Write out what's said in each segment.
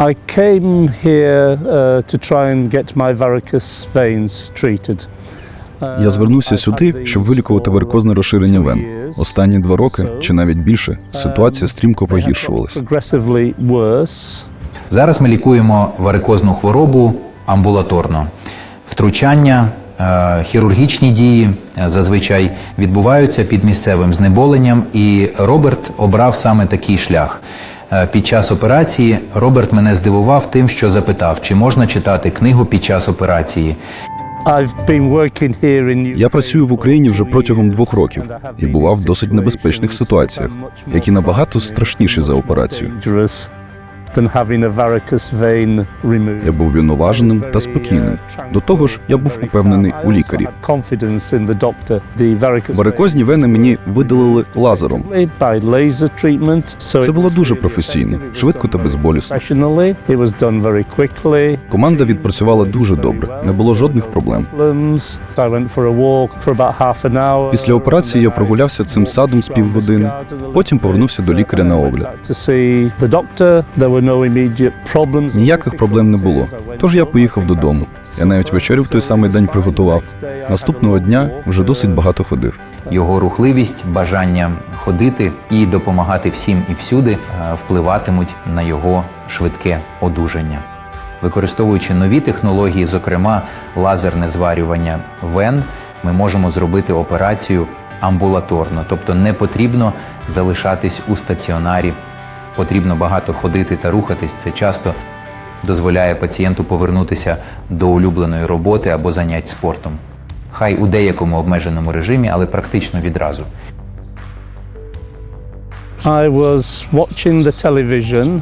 I came here uh, to try and get my varicose veins treated. Uh, Я звернувся сюди, щоб вилікувати варикозне розширення вен. Останні два роки чи навіть більше ситуація стрімко погіршувалася. Зараз ми лікуємо варикозну хворобу амбулаторно. Втручання, е, хірургічні дії е, зазвичай відбуваються під місцевим знеболенням, і Роберт обрав саме такий шлях. Е, Під час операції Роберт мене здивував тим, що запитав, чи можна читати книгу під час операції. Я працюю в Україні вже протягом двох років і бував в досить небезпечних ситуаціях, які набагато страшніші за операцію. Я був винуваженим та спокійним. До того ж, я був упевнений у лікарі. Варикозні вени мені видалили лазером. Це було дуже професійно, швидко та безболісно. Команда відпрацювала дуже добре, не було жодних проблем. Після операції я прогулявся цим садом з півгодини, потім повернувся до лікаря на огляд. Ніяких проблем не було. Тож я поїхав додому. Я навіть вечерю в той самий день приготував. Наступного дня вже досить багато ходив. Його рухливість, бажання ходити і допомагати всім і всюди е, впливатимуть на його швидке одужання. Використовуючи нові технології, зокрема лазерне зварювання вен, ми можемо зробити операцію амбулаторно, тобто не потрібно залишатись у стаціонарі. Потрібно багато ходити та рухатись. Це часто дозволяє пацієнту повернутися до улюбленої роботи або занять спортом. Хай у деякому обмеженому режимі, але практично відразу. I was watching the television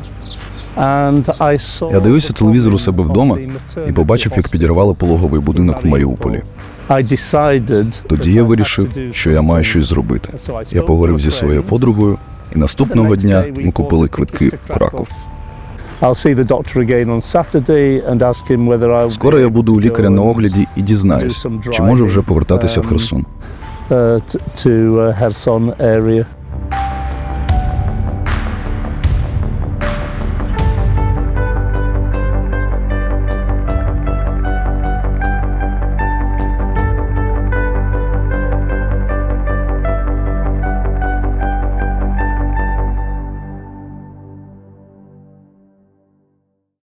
Я дивився телевізор у себе вдома і побачив, як підірвали пологовий будинок в Маріуполі. Тоді я вирішив, що я маю щось зробити. Я поговорив зі своєю подругою, і наступного дня ми купили квитки в Краков. Скоро я буду у лікаря на огляді і дізнаюсь, чи можу вже повертатися в Херсон.